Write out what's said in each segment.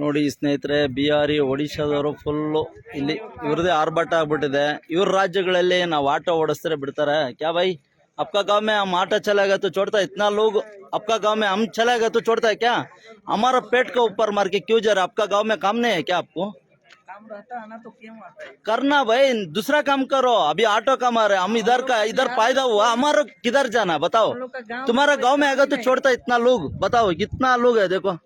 ನೋಡಿ ಸ್ನೇಹಿತರೆ ಬಿಹಾರಿ ಒಡಿಶಾದವರು ಫುಲ್ಲು ಇಲ್ಲಿ ಇವ್ರದೇ ಆರ್ಭಟ ಆಗ್ಬಿಟ್ಟಿದೆ ಇವ್ರ ರಾಜ್ಯಗಳಲ್ಲಿ ನಾವು ಆಟೋ ಓಡಿಸ್ತಾರೆ ಬಿಡ್ತಾರೆ ಕ್ಯಾ ಬೈ आपका गांव में हम आटा चलेगा तो छोड़ता है इतना लोग आपका गांव में हम चलेगा तो छोड़ता है क्या हमारा पेट का ऊपर मार के क्यों जा रहा है आपका गांव में काम नहीं है क्या आपको काम रहता है ना तो क्यों आता है करना भाई दूसरा काम करो अभी ऑटो कमा रहे हम इधर का इधर फायदा हुआ हमारा किधर जाना बताओ हम लोग का गाँव तुम्हारा गांव में आएगा तो छोड़ता है इतना लोग बताओ कितना लोग है देखो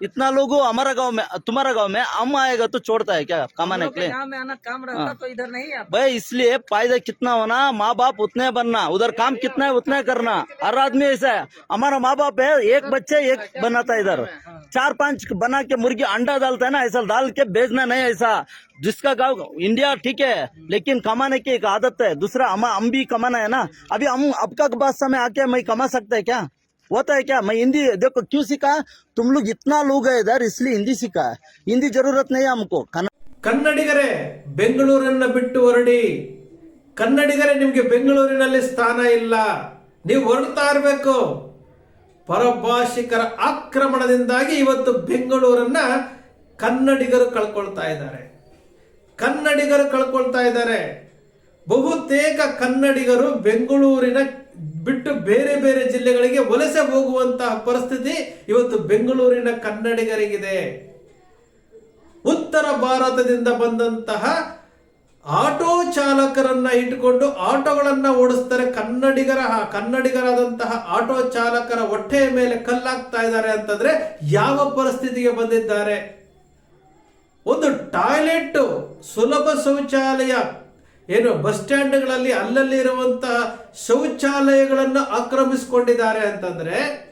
इतना लोग हमारा गाँव में तुम्हारा गाँव में हम आएगा तो छोड़ता है क्या? कमाने के लिए? गाँव में आना काम रहता तो इधर नहीं भाई इसलिए फ़ायदा कितना होना माँ बाप उतने बनना उधर काम कितना है उतना करना। हर आदमी ऐसा है हमारा माँ बाप है एक बच्चे एक बनाता है इधर। चार पाँच बना के मुर्गी अंडा डालता है ना ऐसा डाल के बेचना नहीं ऐसा। जिसका गाँव इंडिया ठीक है लेकिन कमाने की एक आदत है। दूसरा हम हम भी कमाना है ना। अभी हम अब का बात समय आके मैं कमा सकते है क्या? होता है क्या मैं हिंदी देखो क्यों सीखा तुम लोग इतना लोग है इधर इसलिए हिंदी सीखा है हिंदी जरूरत नहीं है हमको खाना ಕನ್ನಡಿಗರೇ ಬೆಂಗಳೂರನ್ನ ಬಿಟ್ಟು ಹೊರಡಿ ಕನ್ನಡಿಗರೇ ನಿಮ್ಗೆ ಬೆಂಗಳೂರಿನಲ್ಲಿ ಸ್ಥಾನ ಇಲ್ಲ ನೀವು ಹೊರಡ್ತಾ ಇರಬೇಕು ಪರಭಾಷಿಕರ ಆಕ್ರಮಣದಿಂದಾಗಿ ಇವತ್ತು ಬೆಂಗಳೂರನ್ನ ಕನ್ನಡಿಗರು ಕಳ್ಕೊಳ್ತಾ ಇದ್ದಾರೆ ಕನ್ನಡಿಗರು ಕಳ್ಕೊಳ್ತಾ ಇದ್ದಾರೆ ಬಹುತೇಕ ಕನ್ನಡಿಗರು ಬೆಂಗಳೂರಿನ ಬಿಟ್ಟು ಬೇರೆ ಬೇರೆ ಜಿಲ್ಲೆಗಳಿಗೆ ವಲಸೆ ಹೋಗುವಂತಹ ಪರಿಸ್ಥಿತಿ ಇವತ್ತು ಬೆಂಗಳೂರಿನ ಕನ್ನಡಿಗರಿಗಿದೆ. ಉತ್ತರ ಭಾರತದಿಂದ ಬಂದಂತಹ ಆಟೋ ಚಾಲಕರನ್ನ ಇಟ್ಟುಕೊಂಡು ಆಟೋಗಳನ್ನ ಓಡಿಸ್ತಾರೆ. ಕನ್ನಡಿಗರ ಕನ್ನಡಿಗರಾದಂತಹ ಆಟೋ ಚಾಲಕರ ಹೊಟ್ಟೆಯ ಮೇಲೆ ಕಲ್ಲಾಗ್ತಾ ಇದ್ದಾರೆ ಅಂತಂದ್ರೆ ಯಾವ ಪರಿಸ್ಥಿತಿಗೆ ಬಂದಿದ್ದಾರೆ? ಒಂದು ಟಾಯ್ಲೆಟ್ ಸುಲಭ ಶೌಚಾಲಯ ಏನು ಬಸ್ ಸ್ಟ್ಯಾಂಡ್ಗಳಲ್ಲಿ ಅಲ್ಲಲ್ಲಿ ಇರುವಂತಹ ಶೌಚಾಲಯಗಳನ್ನು ಆಕ್ರಮಿಸಿಕೊಂಡಿದ್ದಾರೆ ಅಂತಂದ್ರೆ,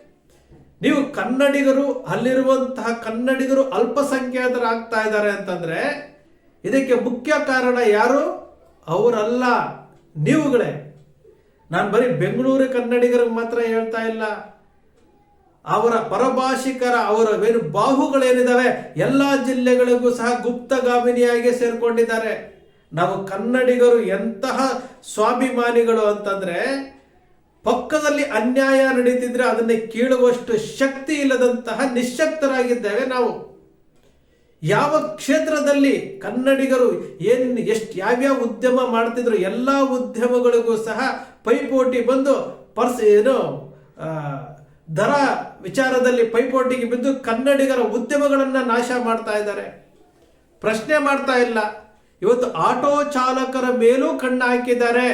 ನೀವು ಕನ್ನಡಿಗರು ಅಲ್ಲಿರುವಂತಹ ಕನ್ನಡಿಗರು ಅಲ್ಪಸಂಖ್ಯಾತರಾಗ್ತಾ ಇದ್ದಾರೆ ಅಂತಂದ್ರೆ, ಇದಕ್ಕೆ ಮುಖ್ಯ ಕಾರಣ ಯಾರು? ಅವರಲ್ಲ. ನೀವುಗಳೇ. ನಾನು ಬರೀ ಬೆಂಗಳೂರು ಕನ್ನಡಿಗರಿಗೆ ಮಾತ್ರ ಹೇಳ್ತಾ ಇಲ್ಲ. ಅವರ ಪರಭಾಷಿಕರ, ಅವರ ಏನು ಬಾಹುಗಳೇನಿದಾವೆ, ಎಲ್ಲಾ ಜಿಲ್ಲೆಗಳಿಗೂ ಸಹ ಗುಪ್ತಗಾಮಿನಿಯಾಗಿ ಸೇರ್ಕೊಂಡಿದ್ದಾರೆ. ನಾವು ಕನ್ನಡಿಗರು ಎಂತಹ ಸ್ವಾಭಿಮಾನಿಗಳು ಅಂತಂದ್ರೆ ಪಕ್ಕದಲ್ಲಿ ಅನ್ಯಾಯ ನಡೀತಿದ್ರೆ ಅದನ್ನೇ ಕೀಳುವಷ್ಟು ಶಕ್ತಿ ಇಲ್ಲದಂತಹ ನಿಶಕ್ತರಾಗಿದ್ದೇವೆ ನಾವು. ಯಾವ ಕ್ಷೇತ್ರದಲ್ಲಿ ಕನ್ನಡಿಗರು ಏನು ಎಷ್ಟು ಯಾವ್ಯಾವ ಉದ್ಯಮ ಮಾಡ್ತಿದ್ರು ಎಲ್ಲಾ ಉದ್ಯಮಗಳಿಗೂ ಸಹ ಪೈಪೋಟಿ ಬಂದು ಪರ್ಸ್ ಏನು ದರ ವಿಚಾರದಲ್ಲಿ ಪೈಪೋಟಿಗೆ ಬಿದ್ದು ಕನ್ನಡಿಗರ ಉದ್ಯಮಗಳನ್ನು ನಾಶ ಮಾಡ್ತಾ ಇದ್ದಾರೆ. ಪ್ರಶ್ನೆ ಮಾಡ್ತಾ ಇಲ್ಲ. ಇವತ್ತು ಆಟೋ ಚಾಲಕರ ಮೇಲೂ ಕಣ್ಣು ಹಾಕಿದ್ದಾರೆ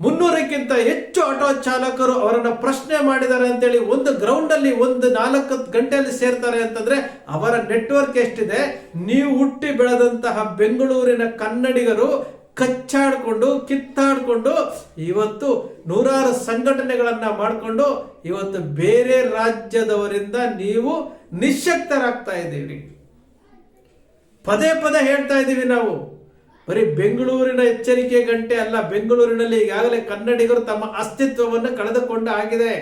ಮುನ್ನೂರಕ್ಕಿಂತ ಹೆಚ್ಚು ಆಟೋ ಚಾಲಕರು ಅವರನ್ನು ಪ್ರಶ್ನೆ ಮಾಡಿದ್ದಾರೆ ಅಂತೇಳಿ ಒಂದು ಗ್ರೌಂಡ್ ಅಲ್ಲಿ ಒಂದು ನಾಲ್ಕು ಗಂಟೆಯಲ್ಲಿ ಸೇರ್ತಾರೆ ಅಂತಂದ್ರೆ ಅವರ ನೆಟ್ವರ್ಕ್ ಎಷ್ಟಿದೆ? ನೀವು ಹುಟ್ಟಿ ಬೆಳೆದಂತಹ ಬೆಂಗಳೂರಿನ ಕನ್ನಡಿಗರು ಕಚ್ಚಾಡ್ಕೊಂಡು, ಕಿತ್ತಾಡ್ಕೊಂಡು ಇವತ್ತು ನೂರಾರು ಸಂಘಟನೆಗಳನ್ನು ಮಾಡಿಕೊಂಡು ಇವತ್ತು ಬೇರೆ ರಾಜ್ಯದವರಿಂದ ನೀವು ನಿಶಕ್ತರಾಗ್ತಾ ಇದ್ದೀರಿ. ಪದೇ ಪದೇ ಹೇಳ್ತಾ ಇದ್ದೀವಿ ನಾವು. ಬರೀ ಬೆಂಗಳೂರಿನ ಎಚ್ಚರಿಕೆ ಗಂಟೆ ಅಲ್ಲ, ಬೆಂಗಳೂರಿನಲ್ಲಿ ಈಗಾಗಲೇ ಕನ್ನಡಿಗರು ತಮ್ಮ ಅಸ್ತಿತ್ವವನ್ನು ಕಳೆದುಕೊಂಡ ಆಗಿದೆ.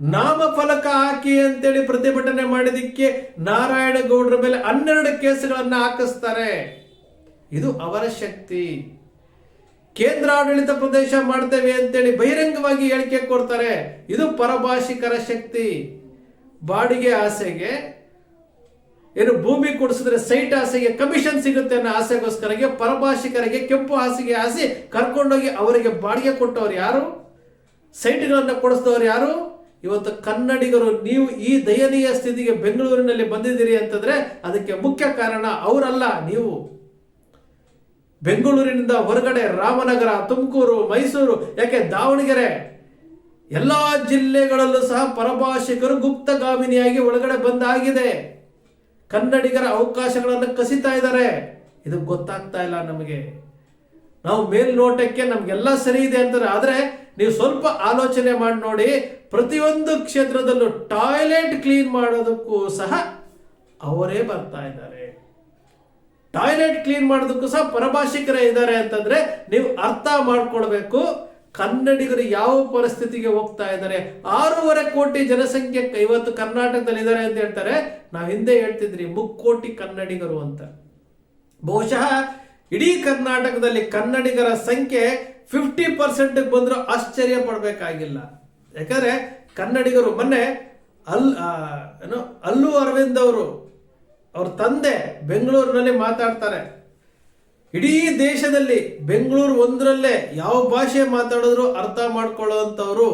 ನಾಮಫಲಕ ಹಾಕಿ ಅಂತೇಳಿ ಪ್ರತಿಭಟನೆ ಮಾಡಿದಕ್ಕೆ ನಾರಾಯಣಗೌಡರ ಮೇಲೆ ಹನ್ನೆರಡು ಕೇಸುಗಳನ್ನು ಹಾಕಿಸ್ತಾರೆ. ಇದು ಅವರ ಶಕ್ತಿ. ಕೇಂದ್ರಾಡಳಿತ ಪ್ರದೇಶ ಮಾಡ್ತೇವೆ ಅಂತೇಳಿ ಬಹಿರಂಗವಾಗಿ ಹೇಳಿಕೆ ಕೊಡ್ತಾರೆ. ಇದು ಪರಭಾಷಿಕರ ಶಕ್ತಿ. ಬಾಡಿಗೆ ಆಸೆಗೆ ಏನು ಭೂಮಿ ಕೊಡಿಸಿದ್ರೆ ಸೈಟ್ ಆಸೆಗೆ ಕಮಿಷನ್ ಸಿಗುತ್ತೆ ಅನ್ನೋ ಆಸೆಗೋಸ್ಕರಗೆ ಪರಭಾಷಿಕರಿಗೆ ಕೆಂಪು ಹಾಸಿಗೆ ಹಾಸಿ ಕರ್ಕೊಂಡೋಗಿ ಅವರಿಗೆ ಬಾಡಿಗೆ ಕೊಟ್ಟವ್ರು ಯಾರು? ಸೈಟ್ಗಳನ್ನು ಕೊಡಿಸಿದವರು ಯಾರು? ಇವತ್ತು ಕನ್ನಡಿಗರು, ನೀವು ಈ ದಯನೀಯ ಸ್ಥಿತಿಗೆ ಬೆಂಗಳೂರಿನಲ್ಲಿ ಬಂದಿದ್ದೀರಿ ಅಂತಂದ್ರೆ ಅದಕ್ಕೆ ಮುಖ್ಯ ಕಾರಣ ಅವರಲ್ಲ ನೀವು. ಬೆಂಗಳೂರಿನಿಂದ ಹೊರಗಡೆ ರಾಮನಗರ, ತುಮಕೂರು, ಮೈಸೂರು, ಯಾಕೆ ದಾವಣಗೆರೆ, ಎಲ್ಲಾ ಜಿಲ್ಲೆಗಳಲ್ಲೂ ಸಹ ಪರಭಾಷಿಕರು ಗುಪ್ತಗಾಮಿನಿಯಾಗಿ ಒಳಗಡೆ ಬಂದಾಗಿದೆ. ಕನ್ನಡಿಗರ ಅವಕಾಶಗಳನ್ನು ಕಸಿತಾ ಇದ್ದಾರೆ. ಇದು ಗೊತ್ತಾಗ್ತಾ ಇಲ್ಲ ನಮಗೆ. ನಾವು ಮೇಲ್ನೋಟಕ್ಕೆ ನಮಗೆಲ್ಲ ಸರಿ ಇದೆ ಅಂತಾರೆ. ಆದರೆ ನೀವು ಸ್ವಲ್ಪ ಆಲೋಚನೆ ಮಾಡಿ ನೋಡಿ, ಪ್ರತಿಯೊಂದು ಕ್ಷೇತ್ರದಲ್ಲೂ ಟಾಯ್ಲೆಟ್ ಕ್ಲೀನ್ ಮಾಡೋದಕ್ಕೂ ಸಹ ಅವರೇ ಬರ್ತಾ ಇದ್ದಾರೆ. ಟಾಯ್ಲೆಟ್ ಕ್ಲೀನ್ ಮಾಡೋದಕ್ಕೂ ಸಹ ಪರಭಾಷಿಕರೇ ಇದ್ದಾರೆ ಅಂತಂದ್ರೆ ನೀವು ಅರ್ಥ ಮಾಡ್ಕೊಳ್ಬೇಕು. ಕನ್ನಡಿಗರು ಯಾವ ಪರಿಸ್ಥಿತಿಗೆ ಹೋಗ್ತಾ ಇದ್ದಾರೆ? ಆರೂವರೆ ಕೋಟಿ ಜನಸಂಖ್ಯೆ ಇವತ್ತು ಕರ್ನಾಟಕದಲ್ಲಿ ಇದ್ದಾರೆ ಅಂತ ಹೇಳ್ತಾರೆ. ನಾವು ಹಿಂದೆ ಹೇಳ್ತಿದ್ರಿ, ಮುಕ್ಕೋಟಿ ಕನ್ನಡಿಗರು ಅಂತ. ಬಹುಶಃ ಇಡೀ ಕರ್ನಾಟಕದಲ್ಲಿ ಕನ್ನಡಿಗರ ಸಂಖ್ಯೆ ಫಿಫ್ಟಿ ಪರ್ಸೆಂಟ್ ಬಂದರೂ ಆಶ್ಚರ್ಯ ಪಡಬೇಕಾಗಿಲ್ಲ. ಯಾಕಂದ್ರೆ ಕನ್ನಡಿಗರು ಮೊನ್ನೆ ಅಲ್ ಏನು, ಅಲ್ಲು ಅರವಿಂದ್ ಅವರು, ಅವ್ರ ತಂದೆ ಬೆಂಗಳೂರಿನಲ್ಲಿ ಮಾತಾಡ್ತಾರೆ. ಇಡೀ ದೇಶದಲ್ಲಿ ಬೆಂಗಳೂರು ಒಂದರಲ್ಲೇ ಯಾವ ಭಾಷೆ ಮಾತಾಡಿದ್ರು ಅರ್ಥ ಮಾಡ್ಕೊಳ್ಳುವಂಥವ್ರು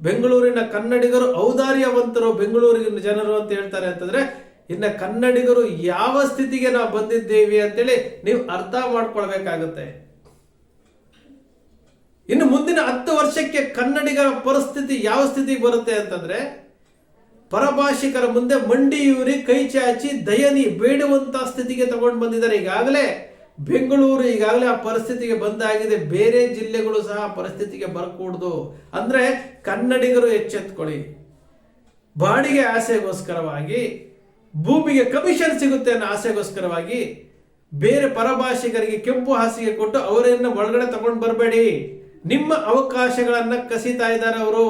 ಬೆಂಗಳೂರಿನ ಕನ್ನಡಿಗರು ಔದಾರ್ಯವಂತರು ಬೆಂಗಳೂರಿನ ಜನರು ಅಂತ ಹೇಳ್ತಾರೆ ಅಂತಂದ್ರೆ, ಇನ್ನ ಕನ್ನಡಿಗರು ಯಾವ ಸ್ಥಿತಿಗೆ ನಾವು ಬಂದಿದ್ದೇವೆ ಅಂತೇಳಿ ನೀವು ಅರ್ಥ ಮಾಡ್ಕೊಳ್ಬೇಕಾಗುತ್ತೆ. ಇನ್ನು ಮುಂದಿನ ಹತ್ತು ವರ್ಷಕ್ಕೆ ಕನ್ನಡಿಗರ ಪರಿಸ್ಥಿತಿ ಯಾವ ಸ್ಥಿತಿಗೆ ಬರುತ್ತೆ ಅಂತಂದ್ರೆ, ಪರಭಾಷಿಕರ ಮುಂದೆ ಮಂಡಿಯೂರಿ, ಕೈ ಚಾಚಿ, ದಯನಿ ಬೇಡುವಂತ ಸ್ಥಿತಿಗೆ ತಗೊಂಡು ಬಂದಿದ್ದಾರೆ. ಈಗಾಗಲೇ ಬೆಂಗಳೂರು ಈಗಾಗಲೇ ಆ ಪರಿಸ್ಥಿತಿಗೆ ಬಂದಾಗಿದೆ. ಬೇರೆ ಜಿಲ್ಲೆಗಳು ಸಹ ಪರಿಸ್ಥಿತಿಗೆ ಬರಕೂಡ್ದು. ಅಂದರೆ ಕನ್ನಡಿಗರು ಎಚ್ಚೆತ್ಕೊಳ್ಳಿ. ಬಾಡಿಗೆ ಆಸೆಗೋಸ್ಕರವಾಗಿ, ಭೂಮಿಗೆ ಕಮಿಷನ್ ಸಿಗುತ್ತೆ ಅನ್ನೋ ಆಸೆಗೋಸ್ಕರವಾಗಿ ಬೇರೆ ಪರಭಾಷಿಗರಿಗೆ ಕೆಂಪು ಹಾಸಿಗೆ ಕೊಟ್ಟು ಅವರನ್ನು ಒಳಗಡೆ ತಗೊಂಡು ಬರಬೇಡಿ. ನಿಮ್ಮ ಅವಕಾಶಗಳನ್ನು ಕಸಿತಾ ಇದ್ದಾರೆ ಅವರು.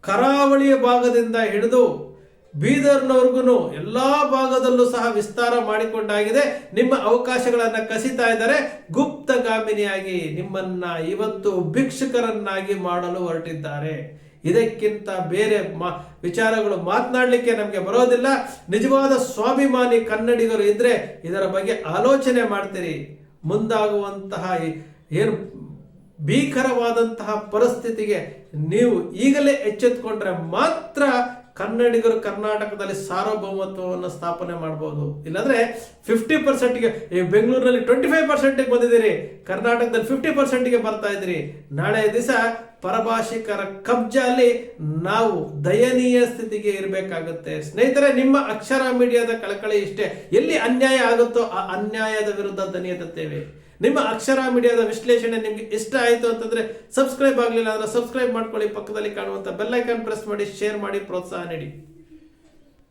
ಕರಾವಳಿಯ ಭಾಗದಿಂದ ಹಿಡಿದು ಬೀದರ್ನವರೆಗೂ ಎಲ್ಲ ಭಾಗದಲ್ಲೂ ಸಹ ವಿಸ್ತಾರ ಮಾಡಿಕೊಂಡಾಗಿದೆ. ನಿಮ್ಮ ಅವಕಾಶಗಳನ್ನು ಕಸಿತಾ ಇದ್ದಾರೆ. ಗುಪ್ತಗಾಮಿನಿಯಾಗಿ ನಿಮ್ಮನ್ನ ಇವತ್ತು ಭಿಕ್ಷುಕರನ್ನಾಗಿ ಮಾಡಲು ಹೊರಟಿದ್ದಾರೆ. ಇದಕ್ಕಿಂತ ಬೇರೆ ಮಾ- ವಿಚಾರಗಳು ಮಾತನಾಡಲಿಕ್ಕೆ ನಮಗೆ ಬರೋದಿಲ್ಲ. ನಿಜವಾದ ಸ್ವಾಭಿಮಾನಿ ಕನ್ನಡಿಗರು ಇದ್ರೆ ಇದರ ಬಗ್ಗೆ ಆಲೋಚನೆ ಮಾಡ್ತೀರಿ. ಮುಂದಾಗುವಂತಹ ಏನು ಭೀಕರವಾದಂತಹ ಪರಿಸ್ಥಿತಿಗೆ ನೀವು ಈಗಲೇ ಎಚ್ಚೆತ್ತುಕೊಂಡ್ರೆ ಮಾತ್ರ ಕನ್ನಡಿಗರು ಕರ್ನಾಟಕದಲ್ಲಿ ಸಾರ್ವಭೌಮತ್ವವನ್ನು ಸ್ಥಾಪನೆ ಮಾಡಬಹುದು ಇಲ್ಲಾಂದ್ರೆ ಫಿಫ್ಟಿ ಪರ್ಸೆಂಟ್ಗೆ ಬೆಂಗಳೂರಿನಲ್ಲಿ ಟ್ವೆಂಟಿ ಫೈವ್ ಪರ್ಸೆಂಟ್ಗೆ ಬಂದಿದ್ದೀರಿ, ಕರ್ನಾಟಕದಲ್ಲಿ ಫಿಫ್ಟಿ ಪರ್ಸೆಂಟ್ಗೆ ಬರ್ತಾ ಇದ್ದೀರಿ. ನಾಳೆ ದಿವಸ ಪರಭಾಷಿಕರ ಕಬ್ಜಾಲಿ ನಾವು ದಯನೀಯ ಸ್ಥಿತಿಗೆ ಇರಬೇಕಾಗುತ್ತೆ. ಸ್ನೇಹಿತರೆ, ನಿಮ್ಮ ಅಕ್ಷರ ಮೀಡಿಯಾದ ಕಳಕಳಿ ಇಷ್ಟೇ. ಎಲ್ಲಿ ಅನ್ಯಾಯ ಆಗುತ್ತೋ ಆ ಅನ್ಯಾಯದ ವಿರುದ್ಧ ದನಿ ನಿಮ್ಮ ಅಕ್ಷರ ಮೀಡಿಯಾದ ವಿಶ್ಲೇಷಣೆ ನಿಮಗೆ ಇಷ್ಟ ಆಯಿತು ಅಂತಂದರೆ ಸಬ್ಸ್ಕ್ರೈಬ್ ಆಗಲಿಲ್ಲ ಅಂದ್ರೆ ಸಬ್ಸ್ಕ್ರೈಬ್ ಮಾಡ್ಕೊಳ್ಳಿ. ಪಕ್ಕದಲ್ಲಿ ಕಾಣುವಂಥ ಬೆಲ್ ಐಕಾನ್ ಪ್ರೆಸ್ ಮಾಡಿ ಶೇರ್ ಮಾಡಿ, ಪ್ರೋತ್ಸಾಹ ನೀಡಿ.